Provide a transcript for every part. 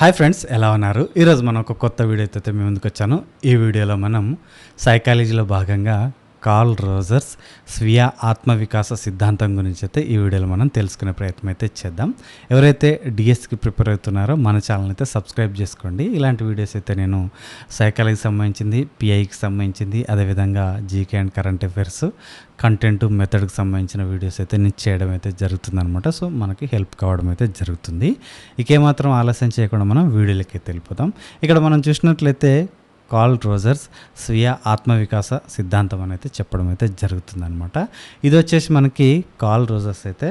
Hi friends ఎలా ఉన్నారు? ఈరోజు మనం ఒక కొత్త వీడియోతో అయితే మీ ముందుకు వచ్చాను. ఈ వీడియోలో మనం సైకాలజీలో భాగంగా కార్ల్ రోజర్స్ స్వీయ ఆత్మవికాస సిద్ధాంతం గురించి అయితే ఈ వీడియోలో మనం తెలుసుకునే ప్రయత్నం అయితే చేద్దాం. ఎవరైతే డిఎస్కి ప్రిపేర్ అవుతున్నారో మన ఛానల్ అయితే సబ్స్క్రైబ్ చేసుకోండి. ఇలాంటి వీడియోస్ అయితే నేను సైకాలజీకి సంబంధించింది పిఐకి సంబంధించింది అదేవిధంగా GK and current affairs content మెథడ్కి సంబంధించిన వీడియోస్ అయితే నేను చేయడం అయితే జరుగుతుందన్నమాట. సో మనకి హెల్ప్ కావడం అయితే జరుగుతుంది. ఇకేమాత్రం ఆలస్యం చేయకుండా మనం వీడియోలకి అయితే వెళ్ళిపోతాం ఇక్కడ మనం చూసినట్లయితే కాల్ రోజర్స్ స్వీయ ఆత్మవికాస సిద్ధాంతం అని అయితే చెప్పడం అయితే జరుగుతుందనమాట ఇది వచ్చేసి మనకి కాల్ రోజర్స్ అయితే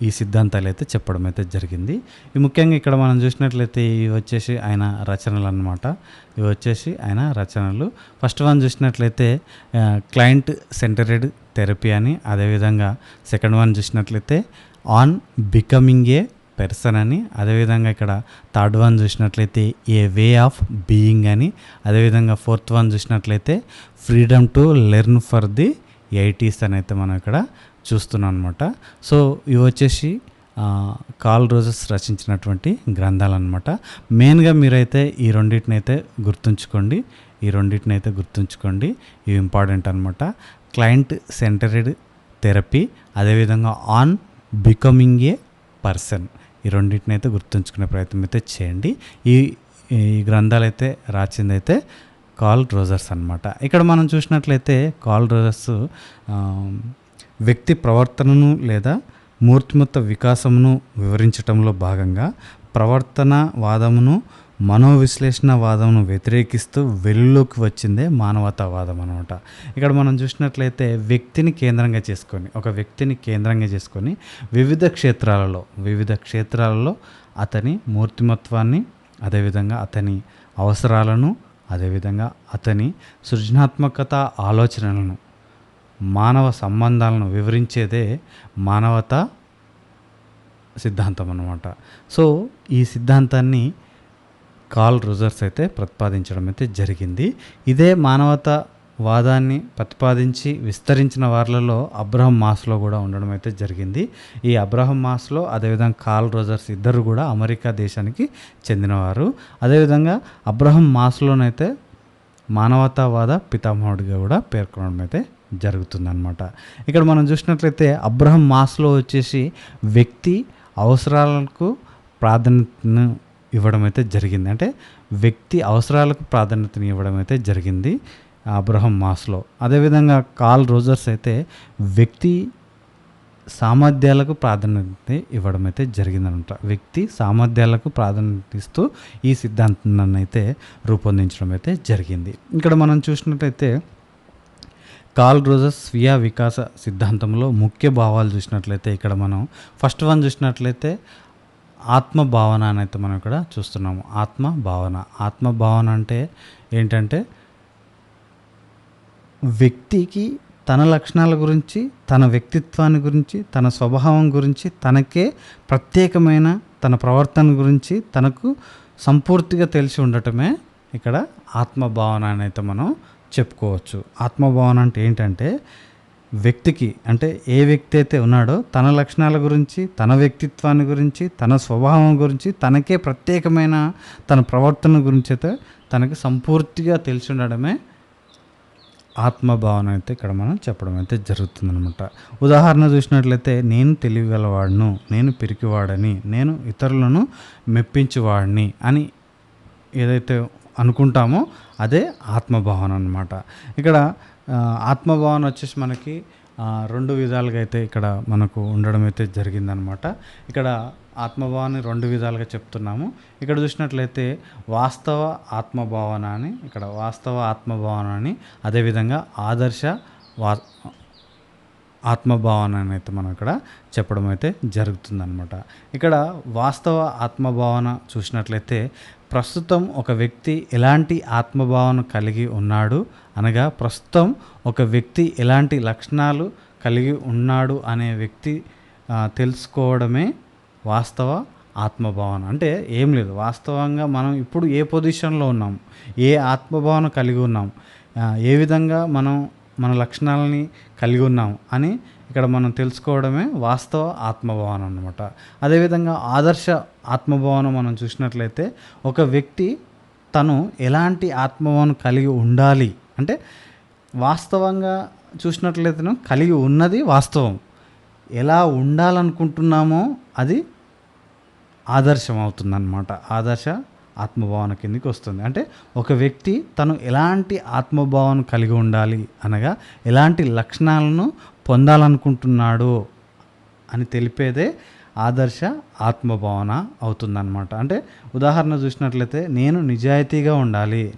ఈ సిద్ధాంతాలు అయితే చెప్పడం అయితే జరిగింది. ఈ ముఖ్యంగా ఇక్కడ మనం చూసినట్లయితే ఇవి వచ్చేసి ఆయన రచనలు అనమాట ఇవి వచ్చేసి ఆయన రచనలు. ఫస్ట్ వన్ చూసినట్లయితే క్లయింట్ సెంటరెడ్ థెరపీ అని అదేవిధంగా సెకండ్ వన్ చూసినట్లయితే ఆన్ బికమింగ్ ఏ పెర్సన్ అని. అదేవిధంగా ఇక్కడ థర్డ్ వన్ చూసినట్లయితే ఏ వే ఆఫ్ బీయింగ్ అని. అదేవిధంగా ఫోర్త్ వన్ చూసినట్లయితే freedom to learn for the eighties అని అయితే మనం ఇక్కడ చూస్తున్నాం అనమాట సో ఇవి వచ్చేసి కాల్ రోజెస్ రచించినటువంటి గ్రంథాలు అనమాట మెయిన్గా మీరైతే ఈ రెండింటినైతే గుర్తుంచుకోండి. ఈ రెండింటినైతే గుర్తుంచుకోండి. ఇవి ఇంపార్టెంట్ అనమాట క్లయింట్ సెంటరెడ్ థెరపీ అదేవిధంగా ఆన్ బికమింగ్ ఏ పర్సన్ ఈ రెండింటిని అయితే గుర్తుంచుకునే ప్రయత్నం అయితే చేయండి. ఈ ఈ గ్రంథాలు అయితే రాసిందైతే కాల్ రోజర్స్ అన్నమాట. ఇక్కడ మనం చూసినట్లయితే కాల్ రోజర్స్ వ్యక్తి ప్రవర్తనను లేదా మూర్తిమత్త వికాసమును వివరించటంలో భాగంగా ప్రవర్తన వాదమును మనోవిశ్లేషణవాదంను వ్యతిరేకిస్తూ వెలుగులోకి వచ్చిందే మానవతావాదం అనమాట ఇక్కడ మనం చూసినట్లయితే వ్యక్తిని కేంద్రంగా చేసుకొని ఒక వ్యక్తిని కేంద్రంగా చేసుకొని వివిధ క్షేత్రాలలో వివిధ క్షేత్రాలలో అతని మూర్తిమత్వాన్ని అదేవిధంగా అతని అవసరాలను అదేవిధంగా అతని సృజనాత్మకత ఆలోచనలను మానవ సంబంధాలను వివరించేదే మానవత సిద్ధాంతం అనమాట సో ఈ సిద్ధాంతాన్ని కాల్ రుజర్స్ అయితే ప్రతిపాదించడం అయితే జరిగింది. ఇదే మానవత వాదాన్ని ప్రతిపాదించి విస్తరించిన వారిలో అబ్రహం మాస్లో కూడా ఉండడం అయితే జరిగింది. ఈ అబ్రహం మాస్లో అదేవిధంగా కాల్ రోజర్స్ ఇద్దరు కూడా అమెరికా దేశానికి చెందినవారు. అదేవిధంగా అబ్రహం మాస్లోనైతే మానవతావాద పితామహుడిగా కూడా పేర్కొనడం అయితే జరుగుతుందన్నమాట. ఇక్కడ మనం చూసినట్లయితే అబ్రహం మాస్లో వచ్చేసి వ్యక్తి అవసరాలకు ప్రాధాన్యతను ఇవ్వడం అయితే జరిగింది. అంటే వ్యక్తి అవసరాలకు ప్రాధాన్యతను ఇవ్వడం అయితే జరిగింది అబ్రహం మాస్లో. అదేవిధంగా కాల్ రోజర్స్ అయితే వ్యక్తి సామర్థ్యాలకు ప్రాధాన్యత ఇవ్వడం అయితే జరిగిందనమాట. వ్యక్తి సామర్థ్యాలకు ప్రాధాన్యత ఇస్తూ ఈ సిద్ధాంతాన్ని అయితే రూపొందించడం అయితే జరిగింది. ఇక్కడ మనం చూసినట్టయితే కాల్ రోజర్స్ స్వీయ వికాస సిద్ధాంతంలో ముఖ్య భావాలు చూసినట్లయితే ఇక్కడ మనం ఫస్ట్ వన్ చూసినట్లయితే ఆత్మ భావన మనం ఇక్కడ చూస్తున్నాము. ఆత్మ భావన ఆత్మ భావన అంటే ఏంటంటే వ్యక్తికి తన లక్షణాల గురించి తన వ్యక్తిత్వాన్ని గురించి తన స్వభావం గురించి తనకే ప్రత్యేకమైన తన ప్రవర్తన గురించి తనకు సంపూర్తిగా తెలిసి ఉండటమే ఇక్కడ ఆత్మభావన అనేది మనం చెప్పుకోవచ్చు. ఆత్మభావన అంటే ఏంటంటే వ్యక్తికి అంటే ఏ వ్యక్తి అయితే ఉన్నాడో తన లక్షణాల గురించి తన వ్యక్తిత్వాన్ని గురించి తన స్వభావం గురించి తనకే ప్రత్యేకమైన తన ప్రవర్తన గురించి అయితే తనకి సంపూర్తిగా తెలిసి ఉండడమే ఆత్మభావన అయితే ఇక్కడ మనం చెప్పడం అయితే జరుగుతుందనమాట ఉదాహరణ చూసినట్లయితే నేను తెలివిగలవాడును నేను పిరికివాడని నేను ఇతరులను మెప్పించేవాడిని అని ఏదైతే అనుకుంటామో అదే ఆత్మభావన అనమాట ఇక్కడ ఆత్మభావన వచ్చేసి మనకి రెండు విధాలుగా అయితే ఇక్కడ మనకు ఉండడం అయితే జరిగిందనమాట. ఇక్కడ ఆత్మభావాన్ని రెండు విధాలుగా చెప్తున్నాము. ఇక్కడ చూసినట్లయితే వాస్తవ ఆత్మభావన అని ఇక్కడ వాస్తవ ఆత్మభావన అని అదేవిధంగా ఆదర్శ వా ఆత్మభావన అని అయితే మనం ఇక్కడ చెప్పడం అయితే జరుగుతుందనమాట. ఇక్కడ వాస్తవ ఆత్మభావన చూసినట్లయితే ప్రస్తుతం ఒక వ్యక్తి ఎలాంటి ఆత్మభావన కలిగి ఉన్నాడు? అనగా ప్రస్తుతం ఒక వ్యక్తి ఎలాంటి లక్షణాలు కలిగి ఉన్నాడు అనే వ్యక్తి తెలుసుకోవడమే వాస్తవ ఆత్మభావన. అంటే ఏం లేదు. వాస్తవంగా మనం ఇప్పుడు ఏ పొజిషన్లో ఉన్నాం? ఏ ఆత్మభావన కలిగి ఉన్నాం? ఏ విధంగా మనం మన లక్షణాలని కలిగి ఉన్నాం? అని ఇక్కడ మనం తెలుసుకోవడమే వాస్తవ ఆత్మభావనం అనమాట అదేవిధంగా ఆదర్శ ఆత్మభావనం మనం చూసినట్లయితే ఒక వ్యక్తి తను ఎలాంటి ఆత్మభావనం కలిగి ఉండాలి? అంటే వాస్తవంగా చూసినట్లయితే కలిగి ఉన్నది వాస్తవం. ఎలా ఉండాలనుకుంటున్నామో అది ఆదర్శం అవుతుందన్నమాట ఆదర్శ ఆత్మభావన కిందకి వస్తుంది. అంటే ఒక వ్యక్తి తను ఎలాంటి ఆత్మభావన కలిగి ఉండాలి అనగా ఎలాంటి లక్షణాలను పొందాలనుకుంటున్నాడు అని తెలిపేదే ఆదర్శ ఆత్మభావన అవుతుందన్నమాట. అంటే ఉదాహరణ చూసినట్లయితే నేను నిజాయితీగా ఉండాలి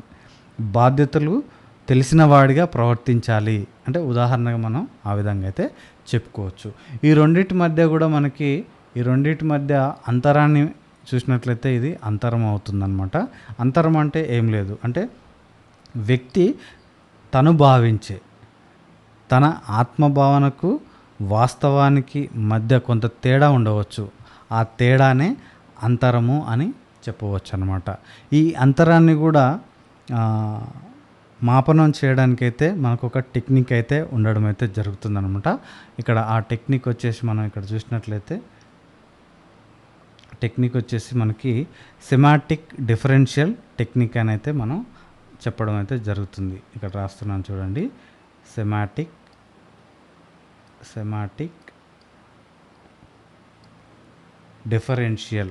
బాధ్యతలు తెలిసిన వాడిగా ప్రవర్తించాలి అంటే ఉదాహరణగా మనం ఆ విధంగా అయితే చెప్పుకోవచ్చు. ఈ రెండింటి మధ్య కూడా మనకి ఈ రెండింటి మధ్య అంతరాన్ని చూసినట్లయితే ఇది అంతరం అవుతుందన్నమాట. అంతరం అంటే ఏం లేదు. అంటే వ్యక్తి తను భావించే తన ఆత్మభావనకు వాస్తవానికి మధ్య కొంత తేడా ఉండవచ్చు. ఆ తేడానే అంతరము అని చెప్పవచ్చు అనమాట ఈ అంతరాన్ని కూడా మాపనం చేయడానికైతే మనకు ఒక టెక్నిక్ అయితే ఉండడం అయితే జరుగుతుందనమాట ఇక్కడ ఆ టెక్నిక్ వచ్చేసి మనం ఇక్కడ చూసినట్లయితే టెక్నిక్ వచ్చేసి మనకి సెమాటిక్ డిఫరెన్షియల్ టెక్నిక్ అని అయితే మనం చెప్పడం అయితే జరుగుతుంది. ఇక్కడ రాస్తున్నాను చూడండి. Semantic semantic differential.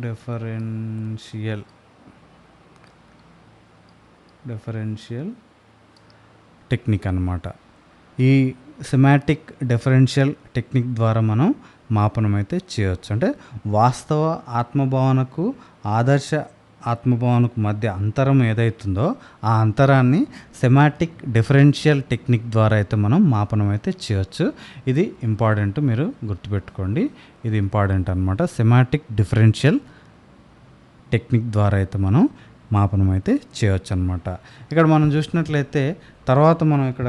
Differential. Differential technique అన్నమాట. ఈ సెమాటిక్ డిఫరెన్షియల్ టెక్నిక్ ద్వారా మనం మాపనం అయితే చేయవచ్చు అంటే వాస్తవ ఆత్మభావనకు ఆదర్శ ఆత్మభావనకు మధ్య అంతరం ఏదైతుందో ఆ అంతరాన్ని సెమాటిక్ డిఫరెన్షియల్ టెక్నిక్ ద్వారా అయితే మనం మాపనం అయితే చేయొచ్చు. ఇది ఇంపార్టెంట్ మీరు గుర్తుపెట్టుకోండి. ఇది ఇంపార్టెంట్ అనమాట సెమాటిక్ డిఫరెన్షియల్ టెక్నిక్ ద్వారా అయితే మనం మాపనం అయితే చేయొచ్చు అనమాట ఇక్కడ మనం చూసినట్లయితే తర్వాత మనం ఇక్కడ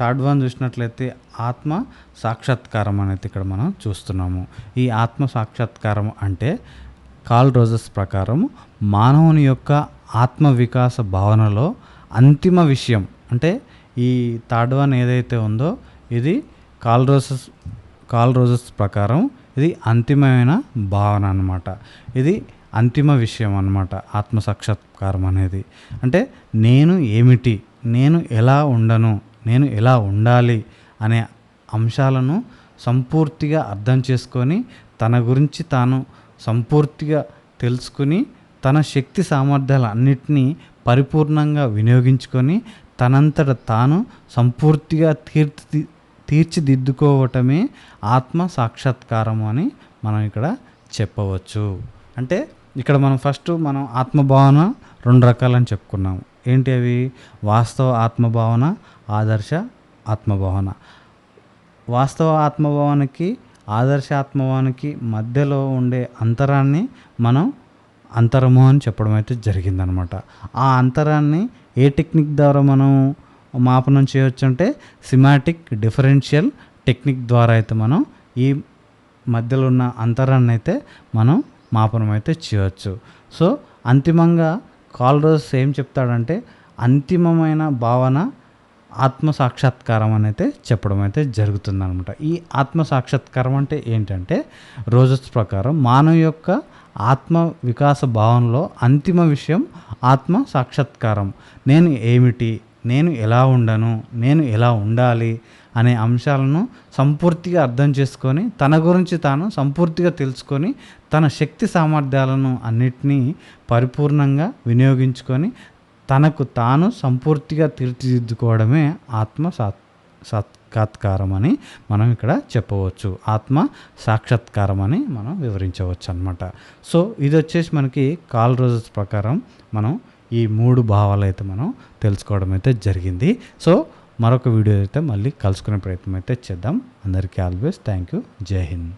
థర్డ్ వన్ చూసినట్లయితే ఆత్మ సాక్షాత్కారం అనేది ఇక్కడ మనం చూస్తున్నాము. ఈ ఆత్మ సాక్షాత్కారం అంటే కాల్ రోజెస్ ప్రకారం మానవుని యొక్క ఆత్మ వికాస భావనలో అంతిమ విషయం అంటే ఈ థర్డ్ వన్ ఏదైతే ఉందో ఇది కాల్ రోజెస్ కాల్ రోజెస్ ప్రకారం ఇది అంతిమమైన భావన అనమాట ఇది అంతిమ విషయం అన్నమాట ఆత్మ సాక్షాత్కారం అనేది. అంటే నేను ఏమిటి నేను ఎలా ఉండను నేను ఎలా ఉండాలి అనే అంశాలను సంపూర్తిగా అర్థం చేసుకొని తన గురించి తాను సంపూర్తిగా తెలుసుకుని తన శక్తి సామర్థ్యాలు అన్నిటినీ పరిపూర్ణంగా వినియోగించుకొని తనంతట తాను సంపూర్తిగా తీర్చి తీర్చిదిద్దుకోవటమే ఆత్మ సాక్షాత్కారం అని మనం ఇక్కడ చెప్పవచ్చు. అంటే ఇక్కడ మనం ఫస్ట్ మనం ఆత్మభావన రెండు రకాలని చెప్పుకున్నాము. ఏంటి అవి? వాస్తవ ఆత్మభావన ఆదర్శ ఆత్మభావన. వాస్తవ ఆత్మభావనకి ఆదర్శాత్మవానికి మధ్యలో ఉండే అంతరాన్ని మనం అంతరము అని చెప్పడం అయితే జరిగిందనమాట. ఆ అంతరాన్ని ఏ టెక్నిక్ ద్వారా మనం మాపనం చేయొచ్చు అంటే సిమాటిక్ డిఫరెన్షియల్ టెక్నిక్ ద్వారా అయితే మనం ఈ మధ్యలో ఉన్న అంతరాన్ని అయితే మనం మాపనం అయితే చేయవచ్చు సో అంతిమంగా కాల్రోస్ ఏం చెప్తాడంటే అంతిమమైన భావన ఆత్మ సాక్షాత్కారం అని అయితే చెప్పడం అయితే జరుగుతుందన్నమాట. ఈ ఆత్మ సాక్షాత్కారం అంటే ఏంటంటే రోజస్ ప్రకారం మానవ యొక్క ఆత్మ వికాస భావనలో అంతిమ విషయం ఆత్మ సాక్షాత్కారం నేను ఏమిటి? నేను ఎలా ఉండను? నేను ఎలా ఉండాలి? అనే అంశాలను సంపూర్తిగా అర్థం చేసుకొని తన గురించి తాను సంపూర్తిగా తెలుసుకొని తన శక్తి సామర్థ్యాలను అన్నిటినీ పరిపూర్ణంగా వినియోగించుకొని తనకు తాను సంపూర్తిగా తీర్చిదిద్దుకోవడమే ఆత్మ సాత్ సాక్షాత్కారం అని మనం ఇక్కడ చెప్పవచ్చు. ఆత్మ సాక్షాత్కారం అని మనం వివరించవచ్చు అనమాట సో ఇది వచ్చేసి మనకి కాల్ రోజెస్ ప్రకారం మనం ఈ మూడు భావాలు అయితే మనం తెలుసుకోవడం అయితే జరిగింది. సో మరొక వీడియో అయితే మళ్ళీ కలుసుకునే ప్రయత్నం అయితే చేద్దాం. అందరికీ ఆల్వేస్ థ్యాంక్ యూ జై హింద్.